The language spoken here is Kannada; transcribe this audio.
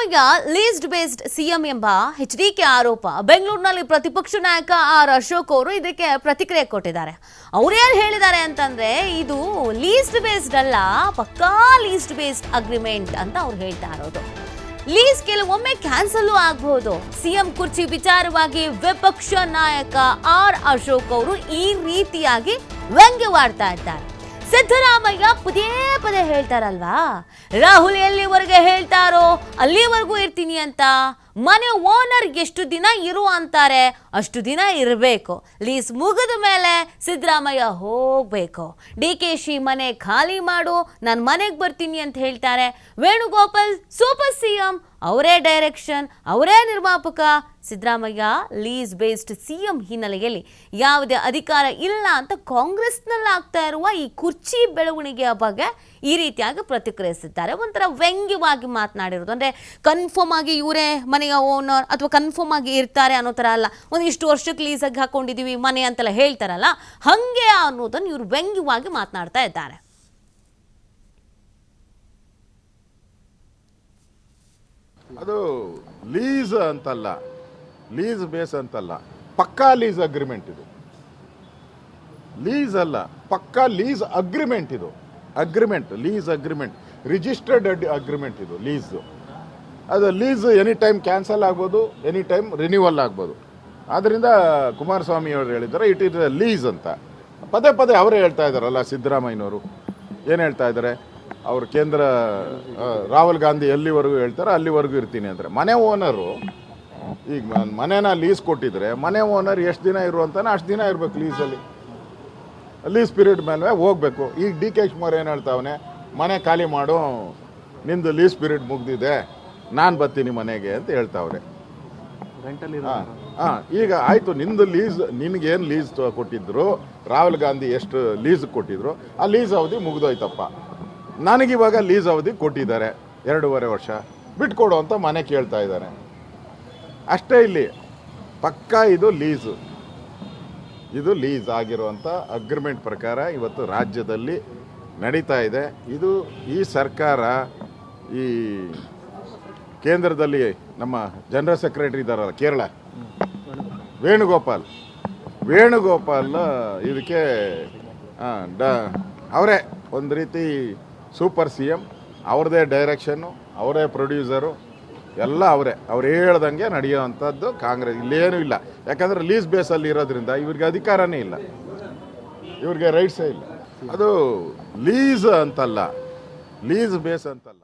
ಸಿದ್ದರಾಮಯ್ಯ ಲೀಸ್ಡ್ ಬೇಸ್ಡ್ ಸಿಎಂ ಎಂಬ ಎಚ್ಡಿಕೆ ಆರೋಪ. ಬೆಂಗಳೂರಿನಲ್ಲಿ ಪ್ರತಿಪಕ್ಷ ನಾಯಕ ಆರ್ ಅಶೋಕ್ ಅವರು ಇದಕ್ಕೆ ಪ್ರತಿಕ್ರಿಯೆ ಕೊಟ್ಟಿದ್ದಾರೆ. ಅವ್ರೇನ್ ಹೇಳಿದ್ದಾರೆ ಅಂತಂದ್ರೆ ಇದು ಲೀಸ್ಡ್ ಬೇಸ್ಡ್ ಅಲ್ಲ, ಪಕ್ಕಾ ಲೀಸ್ಡ್ ಬೇಸ್ಡ್ ಅಗ್ರಿಮೆಂಟ್ ಅಂತ ಅವ್ರು ಹೇಳ್ತಾ ಇರೋದು. ಲೀಸ್ ಕೆಲವೊಮ್ಮೆ ಕ್ಯಾನ್ಸಲ್ ಆಗಬಹುದು ಸಿಎಂ ಕುರ್ಚಿ ವಿಚಾರವಾಗಿ ವಿಪಕ್ಷ ನಾಯಕ ಆರ್ ಅಶೋಕ್ ಅವರು ಈ ರೀತಿಯಾಗಿ ವ್ಯಂಗ್ಯವಾಡ್ತಾ ಇದ್ದಾರೆ. ಸಿದ್ದರಾಮಯ್ಯ ಪದೇ ಪದೇ ಹೇಳ್ತಾರಲ್ವಾ? ರಾಹುಲ್ ಎಲ್ಲಿವರೆಗೆ ಹೇಳ್ತಾರೋ ಅಲ್ಲಿವರೆಗೂ ಇರ್ತೀನಿ ಅಂತ. ಮನೆ ಓನರ್ ಎಷ್ಟು ದಿನ ಇರು ಅಂತಾರೆ, ಅಷ್ಟು ದಿನ ಇರಬೇಕು. ಲೀಸ್ ಮುಗಿದ ಮೇಲೆ ಸಿದ್ದರಾಮಯ್ಯ ಹೋಗಬೇಕು. ಡಿ ಕೆ ಶಿ ಮನೆ ಖಾಲಿ ಮಾಡು, ನಾನು ಮನೆಗೆ ಬರ್ತೀನಿ ಅಂತ ಹೇಳ್ತಾರೆ. ವೇಣುಗೋಪಾಲ್ ಸೂಪರ್ ಸಿ ಎಂ ಅವರೇ ಡೈರೆಕ್ಷನ್, ಅವರೇ ನಿರ್ಮಾಪಕ. Siddaramaiah lease based C M ಹಿನ್ನೆಲೆಯಲ್ಲಿ ಯಾವುದೇ ಅಧಿಕಾರ ಇಲ್ಲ ಅಂತ ಕಾಂಗ್ರೆಸ್ನಲ್ಲಿ ಆಗ್ತಾ ಇರುವ ಈ ಕುರ್ಚಿ ಬೆಳವಣಿಗೆಯ ಬಗ್ಗೆ ಈ ರೀತಿಯಾಗಿ ಪ್ರತಿಕ್ರಿಯಿಸಿದ್ದಾರೆ. ಒಂಥರ ವ್ಯಂಗ್ಯವಾಗಿ ಮಾತನಾಡಿರೋದು. ಅಂದರೆ ಕನ್ಫರ್ಮ್ ಆಗಿ ಇವರೇ ಮನೆಯ ಓನರ್ ಅಥವಾ ಕನ್ಫರ್ಮ್ ಆಗಿ ಇರ್ತಾರೆ ಅನ್ನೋ ಥರ ಅಲ್ಲ. ಒಂದಿಷ್ಟು ವರ್ಷಕ್ಕೆ ಲೀಸಾಗಿ ಹಾಕೊಂಡಿದ್ದೀವಿ ಮನೆ ಅಂತೆಲ್ಲ ಹೇಳ್ತಾರಲ್ಲ, ಹಾಗೆ ಅನ್ನೋದನ್ನು ಇವರು ವ್ಯಂಗ್ಯವಾಗಿ ಮಾತನಾಡ್ತಾ ಇದ್ದಾರೆ. ಅದು ಲೀಸ್ ಅಂತಲ್ಲ ಲೀಸ್ ಬೇಸ್ ಅಂತಲ್ಲ, ಪಕ್ಕಾ ಲೀಸ್ ಅಗ್ರಿಮೆಂಟ್ ಇದು. ಲೀಸ್ ಅಲ್ಲ, ಪಕ್ಕಾ ಲೀಸ್ ಅಗ್ರಿಮೆಂಟ್ ಇದು. Agreement lease agreement registered agreement ಇದು ಲೀಸ್ ಅದು ಲೀಸ್ ಎನಿ ಟೈಮ್ ಕ್ಯಾನ್ಸಲ್ ಆಗ್ಬೋದು ಎನಿ ಟೈಮ್ ರಿನ್ಯೂವಲ್ ಆಗ್ಬೋದು. ಆದ್ದರಿಂದ ಕುಮಾರಸ್ವಾಮಿ ಅವರು ಹೇಳಿದ್ದಾರೆ ಇಟ್ ಇಸ್ ಲೀಸ್ ಅಂತ. ಪದೇ ಪದೇ ಅವರೇ ಹೇಳ್ತಾ ಇದ್ದಾರಲ್ಲ, ಸಿದ್ದರಾಮಯ್ಯನವರು. ಏನು ಹೇಳ್ತಾ ಇದ್ದಾರೆ? ಅವರು ಕೇಂದ್ರ ರಾಹುಲ್ ಗಾಂಧಿ ಎಲ್ಲಿವರೆಗೂ ಹೇಳ್ತಾರೆ ಅಲ್ಲಿವರೆಗೂ ಇರ್ತೀನಿ ಅಂದರೆ. ಮನೆ ಓನರು ಈಗ ಮನೇನ ಲೀಸ್ ಕೊಟ್ಟಿದ್ರೆ, ಮನೆ ಓನರ್ ಎಷ್ಟು ದಿನ ಇರುವಂತಾನೆ ಅಷ್ಟು ದಿನ ಇರಬೇಕು ಲೀಸಲ್ಲಿ ಲೀಸ್ ಪೀರಿಯಡ್ ಮೇಲೆ ಹೋಗಬೇಕು. ಈಗ ಡಿ ಕೆ ಶಿವಕುಮಾರ್ ಏನು ಹೇಳ್ತಾವನೆ? ಮನೆ ಖಾಲಿ ಮಾಡು, ನಿಂದು ಲೀಸ್ ಪೀರಿಯಡ್ ಮುಗ್ದಿದೆ. ನಾನು ಬರ್ತೀನಿ ಮನೆಗೆ ಅಂತ ಹೇಳ್ತಾವ್ರೆ. ಹಾಂ ಹಾಂ ಈಗ ಆಯಿತು ನಿಂದು ಲೀಸ್ ನಿನಗೇನು ಲೀಸ್ ಕೊಟ್ಟಿದ್ರು? ರಾಹುಲ್ ಗಾಂಧಿ ಎಷ್ಟು ಲೀಸ್ ಕೊಟ್ಟಿದ್ರು? ಆ ಲೀಸ್ ಅವಧಿ ಮುಗಿದೋಯ್ತಪ್ಪ. ನನಗಿವಾಗ ಲೀಸ್ ಅವಧಿ ಕೊಟ್ಟಿದ್ದಾರೆ ಎರಡೂವರೆ ವರ್ಷ. ಬಿಟ್ಕೊಡು ಅಂತ ಮನೆ ಕೇಳ್ತಾ ಇದ್ದಾರೆ. ಅಷ್ಟೇ ಇಲ್ಲಿ ಪಕ್ಕಾ ಇದು ಲೀಸು ಇದು ಲೀಸ್ ಆಗಿರುವಂಥ ಅಗ್ರಿಮೆಂಟ್ ಪ್ರಕಾರ ಇವತ್ತು ರಾಜ್ಯದಲ್ಲಿ ನಡೀತಾ ಇದೆ. ಇದು ಈ ಸರ್ಕಾರ ಈ ಕೇಂದ್ರದಲ್ಲಿ ನಮ್ಮ ಜನರಲ್ ಸೆಕ್ರೆಟರಿ ಇದ್ದಾರಲ್ಲ ಕೇರಳ. ವೇಣುಗೋಪಾಲ್. ವೇಣುಗೋಪಾಲ್, ಇದಕ್ಕೆ ಡ, ಅವರೇ ಒಂದು ರೀತಿ ಸೂಪರ್ ಸಿ ಎಂ ಅವ್ರದ್ದೇ ಡೈರೆಕ್ಷನ್ನು, ಅವರೇ ಪ್ರೊಡ್ಯೂಸರು, ಎಲ್ಲ ಅವರೇ. ಅವ್ರು ಹೇಳ್ದಂಗೆ ನಡೆಯುವಂಥದ್ದು ಕಾಂಗ್ರೆಸ್, ಇಲ್ಲೇನೂ ಇಲ್ಲ. ಯಾಕಂದರೆ ಲೀಸ್ ಬೇಸಲ್ಲಿ ಇರೋದ್ರಿಂದ ಇವ್ರಿಗೆ ಅಧಿಕಾರನೇ ಇಲ್ಲ. ಇವ್ರಿಗೆ ರೈಟ್ಸೇ ಇಲ್ಲ. ಅದು ಲೀಸ್ ಅಂತಲ್ಲ ಲೀಸ್ ಬೇಸ್ ಅಂತಲ್ಲ.